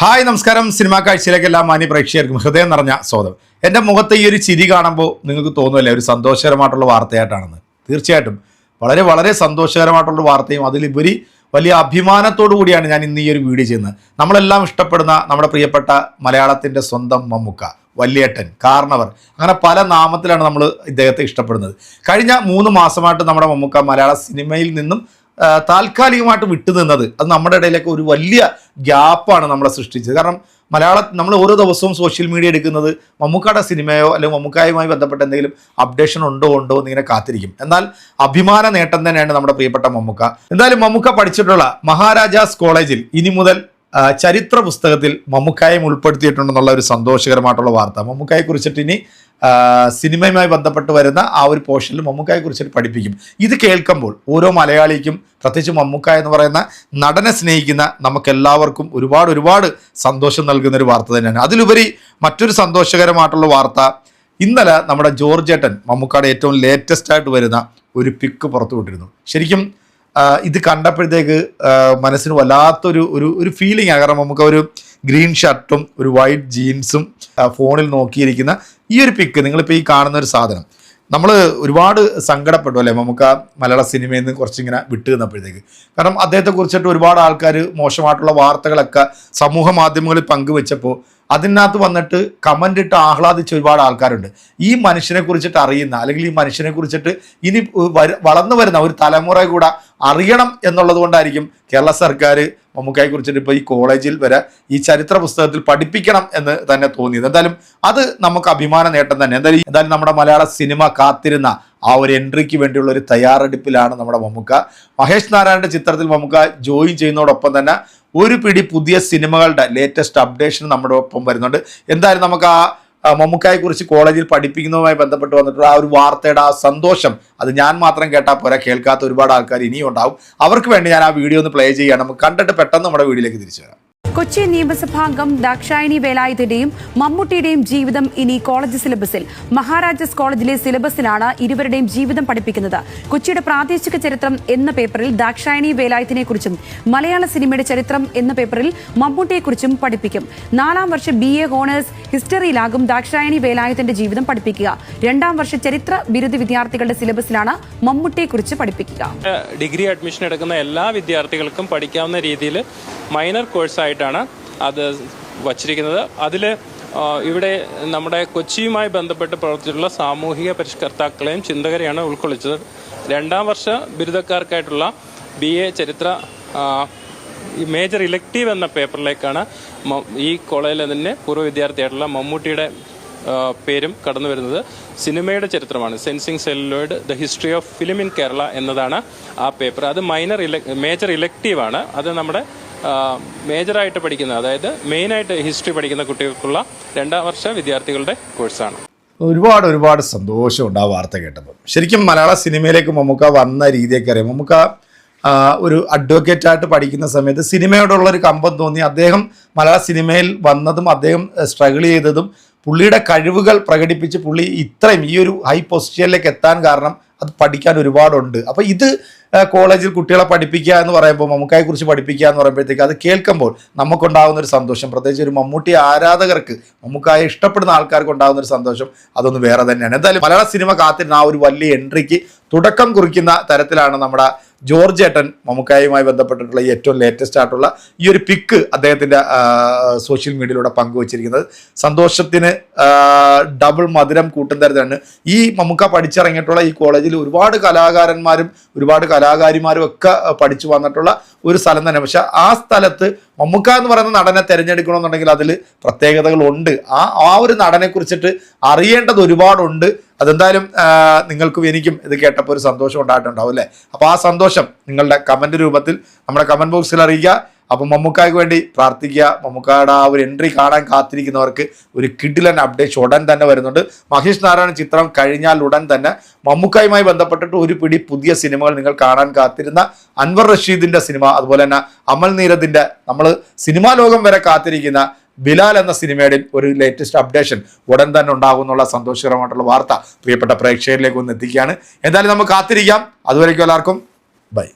Hi നമസ്കാരം. Cinema കാഴ്ചയിലേക്ക് എല്ലാ മാന്യ പ്രേക്ഷകർക്കും ഹൃദയം നിറഞ്ഞ സ്വാഗതം. എന്റെ മുഖത്തെ ഈ ഒരു ചിരി കാണുമ്പോൾ നിങ്ങൾക്ക് തോന്നുമല്ലേ ഒരു സന്തോഷകരമായിട്ടുള്ള വാർത്തയായിട്ടാണെന്ന്? തീർച്ചയായിട്ടും. വളരെ വളരെ സന്തോഷകരമായിട്ടുള്ള വാർത്തയും അതിലുപരി വലിയ അഭിമാനത്തോടു കൂടിയാണ് ഞാൻ ഇന്ന് ഈ ഒരു വീഡിയോ ചെയ്യുന്നത്. നമ്മളെല്ലാം ഇഷ്ടപ്പെടുന്ന നമ്മുടെ പ്രിയപ്പെട്ട മലയാളത്തിന്റെ സ്വന്തം മമ്മുക്ക വല്യേട്ടൻ കാർണവർ അങ്ങനെ പല നാമത്തിലാണ് നമ്മൾ ഇദ്ദേഹത്തെ ഇഷ്ടപ്പെടുന്നത്. കഴിഞ്ഞ മൂന്ന് മാസമായിട്ട് നമ്മുടെ മമ്മുക്ക മലയാള സിനിമയിൽ നിന്നും താൽക്കാലികമായിട്ട് വിട്ടുനിന്നത് അത് നമ്മുടെ ഇടയിലേക്ക് ഒരു വലിയ ഗ്യാപ്പാണ് നമ്മളെ സൃഷ്ടിച്ചത്. കാരണം മലയാള നമ്മൾ ഓരോ ദിവസവും സോഷ്യൽ മീഡിയ എടുക്കുന്നത് മമ്മൂക്കയുടെ സിനിമയോ അല്ലെങ്കിൽ മമ്മൂക്കായുമായി ബന്ധപ്പെട്ട എന്തെങ്കിലും അപ്ഡേഷൻ ഉണ്ടോ ഉണ്ടോ എന്നിങ്ങനെ കാത്തിരിക്കും. എന്നാൽ അഭിമാന നേട്ടം തന്നെയാണ് നമ്മുടെ പ്രിയപ്പെട്ട മമ്മൂക്ക. എന്തായാലും മമ്മൂക്ക പഠിച്ചിട്ടുള്ള മഹാരാജാസ് കോളേജിൽ ഇനി മുതൽ ചരിത്ര പുസ്തകത്തിൽ മമ്മൂക്കായും ഉൾപ്പെടുത്തിയിട്ടുണ്ടെന്നുള്ള ഒരു സന്തോഷകരമായിട്ടുള്ള വാർത്ത. മമ്മൂക്കായെ കുറിച്ചിട്ട് ഇനി സിനിമയുമായി ബന്ധപ്പെട്ട് വരുന്ന ആ ഒരു പോർഷനിൽ മമ്മൂക്കായെ കുറിച്ചിട്ട് പഠിപ്പിക്കും. ഇത് കേൾക്കുമ്പോൾ ഓരോ മലയാളിക്കും പ്രത്യേകിച്ച് മമ്മൂക്ക എന്ന് പറയുന്ന നടനെ സ്നേഹിക്കുന്ന നമുക്കെല്ലാവർക്കും ഒരുപാട് ഒരുപാട് സന്തോഷം നൽകുന്ന ഒരു വാർത്ത തന്നെയാണ്. അതിലുപരി മറ്റൊരു സന്തോഷകരമായിട്ടുള്ള വാർത്ത ഇന്നലെ നമ്മുടെ ജോർജ് ഏട്ടൻ മമ്മൂക്കയുടെ ഏറ്റവും ലേറ്റസ്റ്റ് ആയിട്ട് വരുന്ന ഒരു പിക്ക് പുറത്തുവിട്ടിരുന്നു. ശരിക്കും ഇത് കണ്ടപ്പോഴത്തേക്ക് മനസ്സിന് വല്ലാത്തൊരു ഒരു ഒരു ഫീലിംഗ് ആണ്. കാരണം നമുക്ക് ഒരു ഗ്രീൻ ഷർട്ടും ഒരു വൈറ്റ് ജീൻസും ഫോണിൽ നോക്കിയിരിക്കുന്ന ഈ ഒരു പിക്ക് നിങ്ങളിപ്പോൾ ഈ കാണുന്ന ഒരു സാധനം. നമ്മൾ ഒരുപാട് സങ്കടപ്പെട്ടു അല്ലേ? നമുക്ക് ആ മലയാള സിനിമയിൽ നിന്ന് കുറച്ചിങ്ങനെ വിട്ടു നിന്നപ്പോഴത്തേക്ക്. കാരണം അദ്ദേഹത്തെ കുറിച്ചിട്ട് ഒരുപാട് ആൾക്കാർ മോശമായിട്ടുള്ള വാർത്തകളൊക്കെ സമൂഹ മാധ്യമങ്ങളിൽ പങ്കുവെച്ചപ്പോൾ അതിനകത്ത് വന്നിട്ട് കമന്റ് ഇട്ട് ആഹ്ലാദിച്ച ഒരുപാട് ആൾക്കാരുണ്ട്. ഈ മനുഷ്യനെ കുറിച്ചിട്ട് അറിയുന്ന അല്ലെങ്കിൽ ഈ മനുഷ്യനെ കുറിച്ചിട്ട് ഇനി വളർന്നു വരുന്ന ഒരു തലമുറ കൂടെ അറിയണം എന്നുള്ളത് കൊണ്ടായിരിക്കും കേരള സർക്കാർ മമ്മൂക്കായെ കുറിച്ചിട്ട് ഇപ്പോൾ ഈ കോളേജിൽ വരെ ഈ ചരിത്ര പുസ്തകത്തിൽ പഠിപ്പിക്കണം എന്ന് തന്നെ തോന്നിയത്. എന്തായാലും അത് നമുക്ക് അഭിമാന നേട്ടം തന്നെ. എന്തായാലും എന്തായാലും നമ്മുടെ മലയാള സിനിമ കാത്തിരുന്ന ആ ഒരു എൻട്രിക്ക് വേണ്ടിയുള്ള ഒരു തയ്യാറെടുപ്പിലാണ് നമ്മുടെ മമ്മൂക്ക. മഹേഷ് നാരായണന്റെ ചിത്രത്തിൽ മമ്മൂക്ക ജോയിൻ ചെയ്യുന്നതോടൊപ്പം തന്നെ ഒരു പിടി പുതിയ സിനിമകളുടെ ലേറ്റസ്റ്റ് അപ്ഡേഷൻ നമ്മുടെ ഒപ്പം വരുന്നുണ്ട്. എന്തായാലും നമുക്ക് ആ മമ്മൂക്കായെ കുറിച്ച് കോളേജിൽ പഠിപ്പിക്കുന്നതുമായി ബന്ധപ്പെട്ട് വന്നിട്ടുള്ള ആ ഒരു വാർത്തയുടെ ആ സന്തോഷം അത് ഞാൻ മാത്രം കേട്ടാൽ പോരാ കേൾക്കാത്ത ഒരുപാട് ആൾക്കാർ ഇനിയും ഉണ്ടാവും. അവർക്ക് വേണ്ടി ഞാൻ ആ വീഡിയോ ഒന്ന് പ്ലേ ചെയ്യുകയാണ്. നമുക്ക് കണ്ടിട്ട് പെട്ടെന്ന് നമ്മുടെ വീഡിയോയിലേക്ക് തിരിച്ചു വരാം. കൊച്ചി നിയമസഭാംഗം ദാക്ഷായണി വേലായുധന്റെയും മമ്മൂട്ടിയുടെയും ജീവിതം ഇനി കോളേജ് സിലബസിൽ. മഹാരാജാസ് കോളേജിലെ സിലബസിലാണ് ഇരുവരുടെയും ജീവിതം പഠിപ്പിക്കുന്നത്. കൊച്ചിയുടെ പ്രാദേശിക ചരിത്രം എന്ന പേപ്പറിൽ ദാക്ഷായണി വേലായുധനെ കുറിച്ചും മലയാള സിനിമയുടെ ചരിത്രം എന്ന പേപ്പറിൽ മമ്മൂട്ടിയെക്കുറിച്ചും പഠിപ്പിക്കും. നാലാം വർഷ ബി എ ഹോണേഴ്സ് ഹിസ്റ്ററിയിലാകും ദാക്ഷായണി വേലായുധന്റെ ജീവിതം പഠിപ്പിക്കുക. രണ്ടാം വർഷ ചരിത്ര ബിരുദ വിദ്യാർത്ഥികളുടെ സിലബസിലാണ് മമ്മൂട്ടിയെക്കുറിച്ച് പഠിപ്പിക്കുക. ഡിഗ്രി അഡ്മിഷൻ എടുക്കുന്ന എല്ലാ വിദ്യാർത്ഥികൾക്കും പഠിക്കാവുന്ന രീതിയിൽ മൈനർ കോഴ്സായിട്ടാണ് അത് വച്ചിരിക്കുന്നത്. അതിൽ ഇവിടെ നമ്മുടെ കൊച്ചിയുമായി ബന്ധപ്പെട്ട് പ്രവർത്തിച്ചിട്ടുള്ള സാമൂഹിക പരിഷ്കർത്താക്കളെയും ചിന്തകരെയാണ് ഉൾക്കൊള്ളിച്ചത്. രണ്ടാം വർഷ ബിരുദക്കാർക്കായിട്ടുള്ള ബി എ ചരിത്ര മേജർ ഇലക്റ്റീവ് എന്ന പേപ്പറിലേക്കാണ് ഈ കോളേജിലെ തന്നെ പൂർവ വിദ്യാർത്ഥിയായിട്ടുള്ള മമ്മൂട്ടിയുടെ പേരും കടന്നു വരുന്നത്. സിനിമയുടെ ചരിത്രമാണ്. Sensing celluloid the history of film in Kerala എന്നതാണ് ആ പേപ്പർ. അത് മൈനർ ഇല മേജർ ഇലക്റ്റീവ് ആണ്. അത് നമ്മുടെ മേജറായിട്ട് പഠിക്കുന്ന അതായത് മെയിനായിട്ട് ഹിസ്റ്ററി പഠിക്കുന്ന കുട്ടികൾക്കുള്ള രണ്ടാം വർഷ വിദ്യാർത്ഥികളുടെ കോഴ്സാണ് ഒരുപാട് ഒരുപാട് സന്തോഷമുണ്ട് ആ വാർത്ത കേട്ടപ്പോൾ. ശരിക്കും മലയാള സിനിമയിലേക്ക് മമ്മൂക്ക വന്ന രീതിയൊക്കെ അറിയാം. മമ്മൂക്ക ഒരു അഡ്വക്കേറ്റായിട്ട് പഠിക്കുന്ന സമയത്ത് സിനിമയോടുള്ള ഒരു കമ്പം തോന്നി. അദ്ദേഹം മലയാള സിനിമയിൽ വന്നതും അദ്ദേഹം സ്ട്രഗിൾ ചെയ്തതും പുള്ളിയുടെ കഴിവുകൾ പ്രകടിപ്പിച്ച് പുള്ളി ഇത്രയും ഈ ഒരു ഹൈ പൊസിഷനിലേക്ക് എത്താൻ കാരണം അത് പഠിക്കാൻ ഒരുപാടുണ്ട്. അപ്പോൾ ഇത് കോളേജിൽ കുട്ടികളെ പഠിപ്പിക്കുക എന്ന് പറയുമ്പോൾ മമ്മൂക്കായെ കുറിച്ച് പഠിപ്പിക്കുക എന്ന് പറയുമ്പോഴത്തേക്ക് അത് കേൾക്കുമ്പോൾ നമുക്കുണ്ടാകുന്ന ഒരു സന്തോഷം. പ്രത്യേകിച്ച് ഒരു മമ്മൂട്ടി ആരാധകർക്ക് മമ്മൂക്കായെ ഇഷ്ടപ്പെടുന്ന ആൾക്കാർക്ക് ഉണ്ടാകുന്ന ഒരു സന്തോഷം അതൊന്ന് വേറെ തന്നെയാണ്. എന്തായാലും മലയാള സിനിമ കാത്തിരുന്ന ആ ഒരു വലിയ എൻട്രിക്ക് തുടക്കം കുറിക്കുന്ന തരത്തിലാണ് നമ്മുടെ ജോർജ് ഏട്ടൻ മമ്മൂക്കായുമായി ബന്ധപ്പെട്ടിട്ടുള്ള ഏറ്റവും ലേറ്റസ്റ്റ് ആയിട്ടുള്ള ഈ ഒരു പിക്ക് അദ്ദേഹത്തിന്റെ സോഷ്യൽ മീഡിയയിലൂടെ പങ്കുവച്ചിരിക്കുന്നത്. സന്തോഷത്തിന് ഡബിൾ മധുരം കൂട്ടും തരത്തിലാണ്. ഈ മമുക്ക പഠിച്ചിറങ്ങിയിട്ടുള്ള ഈ കോളേജിൽ ഒരുപാട് കലാകാരന്മാരും ഒരുപാട് കലാകാരിമാരും ഒക്കെ പഠിച്ചു വന്നിട്ടുള്ള ഒരു സ്ഥലം തന്നെ പക്ഷെ ആ സ്ഥലത്ത് മമ്മൂക്ക എന്ന് പറയുന്ന നടനെ തിരഞ്ഞെടുക്കണമെന്നുണ്ടെങ്കിൽ അതിൽ പ്രത്യേകതകളുണ്ട്. ആ ആ ഒരു നടനെ കുറിച്ചിട്ട് അറിയേണ്ടത് ഒരുപാടുണ്ട്. അതെന്തായാലും നിങ്ങൾക്കും എനിക്കും ഇത് കേട്ടപ്പോൾ ഒരു സന്തോഷം ഉണ്ടായിട്ടുണ്ടാവും അല്ലേ? അപ്പോൾ ആ സന്തോഷം നിങ്ങളുടെ കമന്റ് രൂപത്തിൽ നമ്മുടെ കമന്റ് ബോക്സിൽ അറിയിക്കുക. അപ്പം മമ്മൂക്കായ്ക്ക് വേണ്ടി പ്രാർത്ഥിക്കുക. മമ്മൂക്കായുടെ ആ ഒരു എൻട്രി കാണാൻ കാത്തിരിക്കുന്നവർക്ക് ഒരു കിഡിലൻ അപ്ഡേറ്റ് ഉടൻ തന്നെ വരുന്നുണ്ട്. മഹേഷ് നാരായണൻ ചിത്രം കഴിഞ്ഞാൽ ഉടൻ തന്നെ മമ്മൂക്കായുമായി ബന്ധപ്പെട്ടിട്ട് ഒരു പിടി പുതിയ സിനിമകൾ നിങ്ങൾ കാണാൻ കാത്തിരുന്ന അൻവർ റഷീദിന്റെ സിനിമ അതുപോലെ തന്നെ അമൽ നീരദിന്റെ നമ്മൾ സിനിമാ ലോകം വരെ കാത്തിരിക്കുന്ന ബിലാൽ എന്ന സിനിമയുടെ ഒരു ലേറ്റസ്റ്റ് അപ്ഡേഷൻ ഉടൻ തന്നെ ഉണ്ടാകും എന്നുള്ള സന്തോഷകരമായിട്ടുള്ള വാർത്ത പ്രിയപ്പെട്ട പ്രേക്ഷകരിലേക്ക് ഒന്ന് എത്തിക്കുകയാണ്. എന്തായാലും നമുക്ക് കാത്തിരിക്കാം. അതുവരേക്കും എല്ലാവർക്കും. ബൈ.